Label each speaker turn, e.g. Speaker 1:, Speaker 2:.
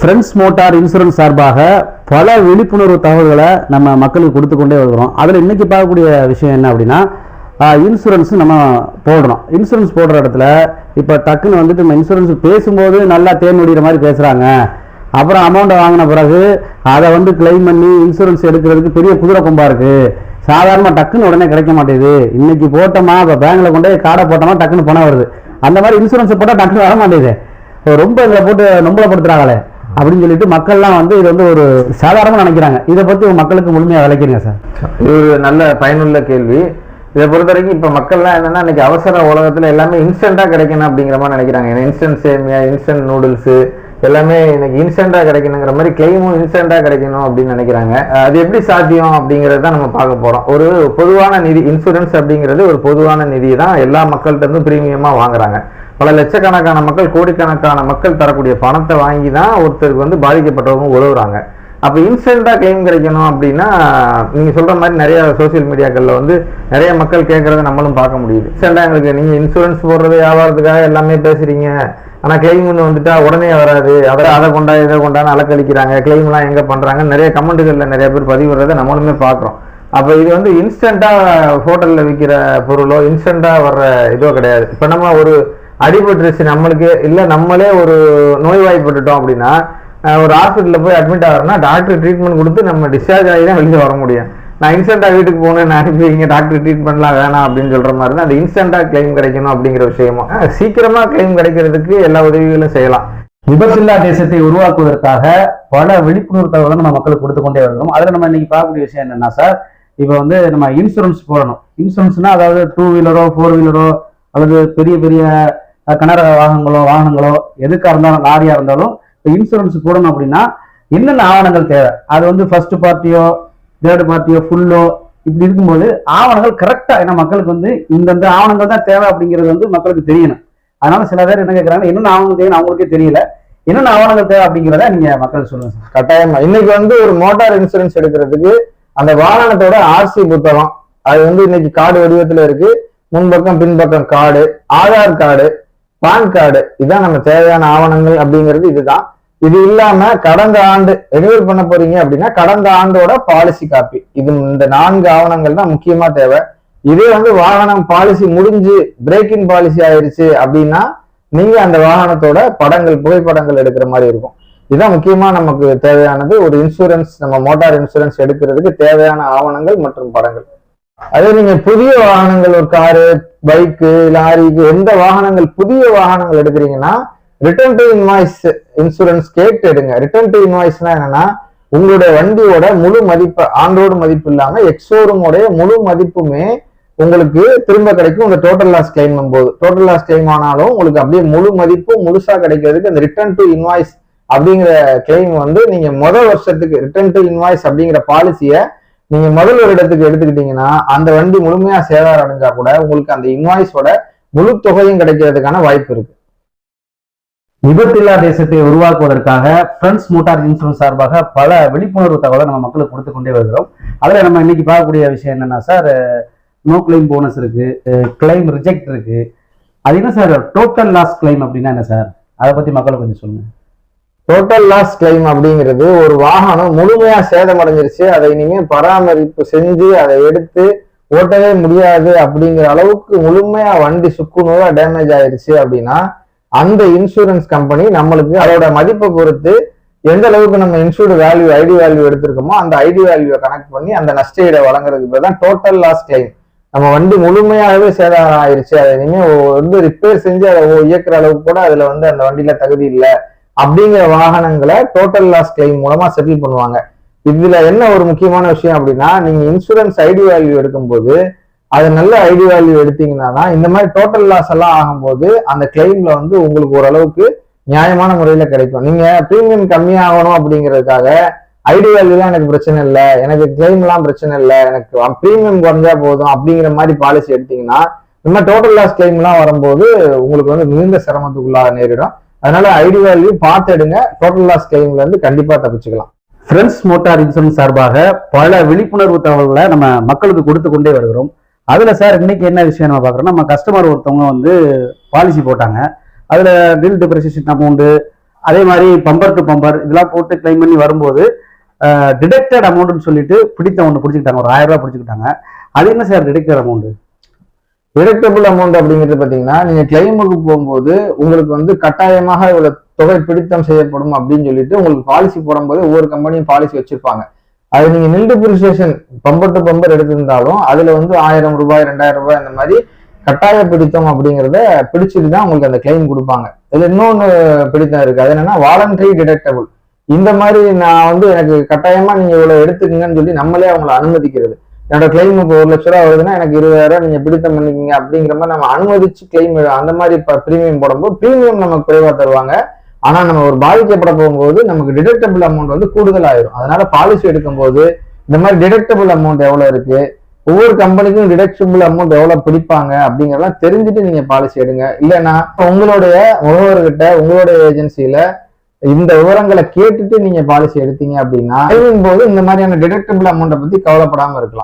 Speaker 1: Friends motor insurance சார்பாக பல விழிப்புணர்வு தகவல்களை நம்ம மக்களுக்கு கொடுத்து கொண்டே வருகிறோம். அதில் இன்றைக்கி பார்க்கக்கூடிய விஷயம் என்ன அப்படின்னா இன்சூரன்ஸ் நம்ம போடுறோம். இன்சூரன்ஸ் போடுற இடத்துல இப்போ டக்குன்னு வந்துட்டு நம்ம இன்சூரன்ஸ் பேசும்போது நல்லா தேன்முடிகிற மாதிரி பேசுகிறாங்க அப்புறம் அமௌண்ட்டை வாங்கின பிறகு அதை வந்து கிளைம் பண்ணி இன்சூரன்ஸ் எடுக்கிறதுக்கு பெரிய குதிரை கொம்பா இருக்குது சாதாரணமாக டக்குன்னு உடனே கிடைக்க மாட்டேங்குது இன்னைக்கு போட்டோமா இப்போ பேங்கில் கொண்டு போய் கார்டை போட்டோமா டக்குன்னு பணம் வருது. அந்த மாதிரி இன்சூரன்ஸ் போட்டால் டக்குன்னு வர மாட்டேங்குது ரொம்ப இதில் போட்டு நம்பளப்படுத்துறாங்களே அப்படின்னு சொல்லிட்டு மக்கள்லாம் வந்து இது வந்து ஒரு சாதாரணமாக நினைக்கிறாங்க. இதை பற்றி மக்களுக்கு முழுமையாக விளக்கிறீங்க சார்.
Speaker 2: இது ஒரு நல்ல பயனுள்ள கேள்வி. இதை பொறுத்த வரைக்கும் இப்போ மக்கள்லாம் என்னென்னா இன்னைக்கு அவசர உலகத்தில் எல்லாமே இன்ஸ்டண்ட்டாக கிடைக்கணும் அப்படிங்கிற மாதிரி நினைக்கிறாங்க. ஏன்னா இன்ஸ்டன்ட் சேமியா இன்ஸ்டன்ட் நூடுல்ஸு எல்லாமே இன்னைக்கு இன்ஸ்டண்ட்டாக கிடைக்கணுங்கிற மாதிரி கிளைமும் இன்ஸ்டண்ட்டாக கிடைக்கணும் அப்படின்னு நினைக்கிறாங்க. அது எப்படி சாத்தியம் அப்படிங்கிறது தான் நம்ம பார்க்க போகிறோம் ஒரு பொதுவான நிதி இன்சூரன்ஸ் அப்படிங்கிறது ஒரு பொதுவான நிதி தான் எல்லா மக்கள்கிட்ட இருந்தும் ப்ரீமியமாக வாங்குறாங்க. பல லட்சக்கணக்கான மக்கள் கோடிக்கணக்கான மக்கள் தரக்கூடிய பணத்தை வாங்கி தான் ஒருத்தருக்கு வந்து பாதிக்கப்பட்டவங்க உதவுறாங்க. அப்போ இன்ஸ்டண்ட்டாக கிளைம் கிடைக்கணும் அப்படின்னா நீங்கள் சொல்கிற மாதிரி நிறைய சோஷியல் மீடியாக்களில் வந்து நிறைய மக்கள் கேட்குறத நம்மளும் பார்க்க முடியுது. இன்ஸ்டண்டா எங்களுக்கு நீங்கள் இன்சூரன்ஸ் போடுறது வியாபாரத்துக்காக எல்லாமே பேசுகிறீங்க ஆனால் கிளைம் ஒன்று வந்துட்டா உடனே வராது. அதை அதை கொண்டா இதை கொண்டான்னு அலக்கழிக்கிறாங்க. கிளைம்லாம் எங்கே பண்ணுறாங்க நிறைய கமெண்ட்டுகளில் நிறைய பேர் பதிவிடுறதை நம்மளுமே பார்க்குறோம். அப்போ இது வந்து இன்ஸ்டண்ட்டாக ஹோட்டலில் விற்கிற பொருளோ இன்ஸ்டண்ட்டாக வர்ற இதோ கிடையாது. இப்போ நம்ம ஒரு அடிபட்டுருச்சு நம்மளுக்கு இல்லை நம்மளே ஒரு நோய்வாய்ப்பட்டுட்டோம் அப்படின்னா ஒரு ஹாஸ்பிட்டலில் போய் அட்மிட் ஆகிறோம்னா டாக்டர் ட்ரீட்மெண்ட் கொடுத்து நம்ம டிஸ்சார்ஜ் ஆகி தான் வெளியே வர முடியும். நான் இன்ஸ்டண்ட்டாக வீட்டுக்கு போனேன் நான் அனுப்பி இங்கே டாக்டர் ட்ரீட்மெண்ட்லாம் வேணாம் அப்படின்னு சொல்கிற மாதிரி தான் அந்த இன்ஸ்டண்ட்டாக கிளைம் கிடைக்கணும் அப்படிங்கிற விஷயமா சீக்கிரமாக கிளைம் கிடைக்கிறதுக்கு எல்லா உதவிகளும் செய்யலாம்.
Speaker 1: விபத்தில்லா தேசத்தை உருவாக்குவதற்காக பல விழிப்புணர்வு தகவலை நம்ம மக்களுக்கு கொடுத்து கொண்டே வருகிறோம். அதில் நம்ம இன்னைக்கு பார்க்கக்கூடிய விஷயம் என்னன்னா சார் இப்போ வந்து நம்ம இன்சூரன்ஸ் போடணும். இன்சூரன்ஸ்னா அதாவது டூ வீலரோ ஃபோர் வீலரோ அல்லது பெரிய பெரிய கனரக வாகனங்களோ வாகனங்களோ எதுக்காக இருந்தாலும் லாரியா இருந்தாலும் இப்போ இன்சூரன்ஸ் போடணும் அப்படின்னா என்னென்ன ஆவணங்கள் தேவை? அது வந்து ஃபர்ஸ்ட் பார்ட்டியோ தேர்ட் பார்ட்டியோ ஃபுல்லோ இப்படி இருக்கும்போது ஆவணங்கள் கரெக்டா ஏன்னா மக்களுக்கு வந்து இந்தந்த ஆவணங்கள் தான் தேவை அப்படிங்கிறது வந்து மக்களுக்கு தெரியணும். அதனால சில பேர் என்ன கேட்கறாங்க என்னென்ன ஆவணங்கள் தேவைன்னு அவங்களுக்கே தெரியல. என்னென்ன ஆவணங்கள் தேவை அப்படிங்கிறத நீங்க மக்கள் சொல்லுங்க சார்.
Speaker 2: கட்டாயமா. இன்னைக்கு வந்து ஒரு மோட்டார் இன்சூரன்ஸ் எடுக்கிறதுக்கு அந்த வாகனத்தோட ஆர்சி புத்தகம் அது வந்து இன்னைக்கு கார்டு வடிவத்துல இருக்கு. முன்பக்கம் பின்பக்கம் card Aadhaar card PAN card. இதான் நம்ம தேவையான ஆவணங்கள் அப்படிங்கிறது இதுதான். இது இல்லாம கடந்த ஆண்டு ரெனியூவல் பண்ண போறீங்க அப்படின்னா கடந்த ஆண்டோட பாலிசி காப்பி இது இந்த நான்கு ஆவணங்கள் தான் முக்கியமா தேவை. இதே வந்து வாகனம் பாலிசி முடிஞ்சு பிரேக்கிங் பாலிசி ஆயிருச்சு அப்படின்னா நீங்க அந்த வாகனத்தோட படங்கள் புகைப்படங்கள் எடுக்கிற மாதிரி இருக்கும். இதுதான் முக்கியமா நமக்கு தேவையானது. ஒரு இன்சூரன்ஸ் நம்ம மோட்டார் இன்சூரன்ஸ் எடுக்கிறதுக்கு தேவையான ஆவணங்கள் மற்றும் படங்கள். அதே நீங்க புதிய வாகனங்கள் ஒரு காரு பைக்கு லாரிக்கு எந்த வாகனங்கள் புதிய வாகனங்கள் எடுக்கிறீங்கன்னா ரிட்டர்ன் டு இன்வாய்ஸ் இன்சூரன்ஸ் கேட்டு எடுங்க. ரிட்டர்ன் டு இன்வாய்ஸ்னா என்னன்னா உங்களுடைய வண்டியோட முழு மதிப்பு ஆண்டோடு மதிப்பு இல்லாம எக்ஸோரூமோடைய முழு மதிப்புமே உங்களுக்கு திரும்ப கிடைக்கும். இந்த டோட்டல் லாஸ் கிளைம் போது. டோட்டல் லாஸ் கிளைம் ஆனாலும் உங்களுக்கு அப்படியே முழு மதிப்பு முழுசா கிடைக்கிறதுக்கு அந்த ரிட்டர்ன் டு இன்வாய்ஸ் அப்படிங்கிற கிளைம் வந்து நீங்க முதல் வருஷத்துக்கு ரிட்டர்ன் டு இன்வாய்ஸ் அப்படிங்கிற பாலிசியை நீங்க முதல் ஒரு இடத்துக்கு எடுத்துக்கிட்டீங்கன்னா அந்த வண்டி முழுமையா சேதாரம் அடைஞ்சா கூட உங்களுக்கு அந்த இன்வாய்ஸோட முழு தொகையும் கிடைக்கிறதுக்கான வாய்ப்பு இருக்கு.
Speaker 1: விபத்தில்லா தேசத்தை உருவாக்குவதற்காக ஃப்ரெண்ட்ஸ் மோட்டார் இன்சூரன்ஸ் சார்பாக பல விழிப்புணர்வு தகவலை நம்ம மக்களுக்கு கொடுத்து கொண்டே வருகிறோம். அதில் நம்ம இன்னைக்கு பார்க்கக்கூடிய விஷயம் என்னன்னா சார் நோ கிளைம் போனஸ் இருக்கு கிளைம் ரிஜெக்ட் இருக்கு. அது என்ன சார் டோட்டல் லாஸ் கிளைம் அப்படின்னா என்ன சார் அதை பத்தி மக்களை கொஞ்சம் சொல்லுங்க.
Speaker 2: டோட்டல் லாஸ் கிளைம் அப்படிங்கிறது ஒரு வாகனம் முழுமையா சேதமடைஞ்சிருச்சு. அதை இனிமே பராமரிப்பு செஞ்சு அதை எடுத்து ஓட்டவே முடியாது அப்படிங்கிற அளவுக்கு முழுமையா வண்டி சுக்குநூறா டேமேஜ் ஆயிருச்சு அப்படின்னா அந்த இன்சூரன்ஸ் கம்பெனி நம்மளுக்கு அதோட மதிப்பை பொறுத்து எந்த அளவுக்கு நம்ம இன்சூர்டு வேல்யூ ஐடி வேல்யூ எடுத்திருக்கோமோ அந்த ஐடி வேல்யூவை கனெக்ட் பண்ணி அந்த நஷ்டஈடை வழங்குறதுக்கு பேர் தான் டோட்டல் லாஸ் கிளைம் நம்ம வண்டி முழுமையாகவே சேதாரம் ஆயிருச்சு. அதை இனிமேல் வந்து ரிப்பேர் செஞ்சு அதை இயக்குற அளவுக்கு கூட அதுல வந்து அந்த வண்டியில தகுதி இல்லை. அப்படிங்கிற வாகனங்களை டோட்டல் லாஸ் கிளைம் மூலமா செட்டில் பண்ணுவாங்க. இதுல என்ன ஒரு முக்கியமான விஷயம் அப்படின்னா நீங்க இன்சூரன்ஸ் ஐடி வேல்யூ எடுக்கும்போது அது நல்ல ஐடி வேல்யூ எடுத்தீங்கன்னா தான் இந்த மாதிரி டோட்டல் லாஸ் எல்லாம் ஆகும்போது அந்த கிளைம்ல வந்து உங்களுக்கு ஓரளவுக்கு நியாயமான முறையில கிடைக்கும். நீங்க ப்ரீமியம் கம்மியாகணும் அப்படிங்கிறதுக்காக ஐடி வேல்யூலாம் எனக்கு பிரச்சனை இல்லை எனக்கு கிளைம் எல்லாம் பிரச்சனை இல்லை எனக்கு ப்ரீமியம் குறைஞ்சா போதும் அப்படிங்கிற மாதிரி பாலிசி எடுத்தீங்கன்னா இந்த மாதிரி டோட்டல் லாஸ் கிளைம் எல்லாம் வரும்போது உங்களுக்கு வந்து மிகுந்த சிரமத்துக்குள்ளாக நேரிடும். அதனால ஐடி வேல்யூ பார்த்து எடுங்க. டோட்டல் லாஸ் கிளைம்ல இருந்து கண்டிப்பா தப்பிச்சுக்கலாம்.
Speaker 1: ஃப்ரெண்ட்ஸ் மோட்டார் இன்சூரன்ஸ் சார்பாக பல விழிப்புணர்வு தகவல்களை நம்ம மக்களுக்கு கொடுத்து கொண்டே வருகிறோம். அதுல சார் இன்னைக்கு என்ன விஷயம் நம்ம பார்க்குறோம் நம்ம கஸ்டமர் ஒருத்தவங்க வந்து பாலிசி போட்டாங்க. அதுல டில் டிப்ரெசியேஷன் அமௌண்ட் அதே மாதிரி பம்பர் டு பம்பர் இதெல்லாம் போட்டு கிளைம் பண்ணி வரும்போது டிடெக்டட் அமௌண்ட்னு சொல்லிட்டு பிடித்த ஒன்று பிடிச்சிக்கிட்டாங்க. ஒரு ஆயிரம் ரூபாய் பிடிச்சிக்கிட்டாங்க. அது என்ன sir detected amount
Speaker 2: deductible amount அப்படிங்கிறது பார்த்தீங்கன்னா நீங்க கிளைமுக்கு போகும்போது உங்களுக்கு வந்து கட்டாயமாக இவ்வளவு தொகை பிடித்தம் செய்யப்படும் அப்படின்னு சொல்லிட்டு உங்களுக்கு பாலிசி போடும்போது ஒவ்வொரு கம்பெனியும் பாலிசி வச்சிருப்பாங்க. அது நீங்க nil depreciation bumper to bumper எடுத்திருந்தாலும் அதுல வந்து ஆயிரம் ரூபாய் ரெண்டாயிரம் ரூபாய் அந்த மாதிரி கட்டாய பிடித்தம் அப்படிங்கிறத பிடிச்சிட்டு தான் உங்களுக்கு அந்த கிளைம் கொடுப்பாங்க. இதுல இன்னொன்று பிடித்தம் இருக்கு. அது என்னன்னா வாலண்டரி டிடக்டபிள் இந்த மாதிரி நான் வந்து எனக்கு கட்டாயமா நீங்க இவ்வளவு எடுத்துக்கங்கன்னு சொல்லி நம்மளே அவங்களை அனுமதிக்கிறது. என்னோட கிளைம் இப்போ ஒரு லட்ச ரூபா வருதுன்னா எனக்கு இருபதாயிரம் நீங்க பிடித்தம் பண்ணிக்கங்க அப்படிங்கிற மாதிரி நம்ம அனுமதிச்சு கிளைம் அந்த மாதிரி ப்ரீமியம் போடும்போது ப்ரீமியம் நமக்கு குறைவா தருவாங்க. ஆனா நம்ம ஒரு பாதிக்கப்பட போகும்போது நமக்கு டிடக்டபிள் அமௌண்ட் வந்து கூடுதல் ஆயிரும் அதனால பாலிசி எடுக்கும்போது இந்த மாதிரி டிடக்டபிள் அமௌண்ட் எவ்வளவு இருக்கு? ஒவ்வொரு கம்பெனிக்கும் டிடக்டபிள் அமௌண்ட் எவ்வளவு பிடிப்பாங்க அப்படிங்கறதெல்லாம் தெரிஞ்சுட்டு நீங்க பாலிசி எடுங்க. இல்லைன்னா உங்களுடைய முகவர்கிட்ட உங்களுடைய ஏஜென்சியில இந்த விவரங்களை கேட்டுட்டு நீங்க பாலிசி எடுத்தீங்க அப்படின்னா போது இந்த மாதிரியான டிடக்டபிள் அமௌண்ட்டை பத்தி கவலைப்படாம இருக்கலாம்.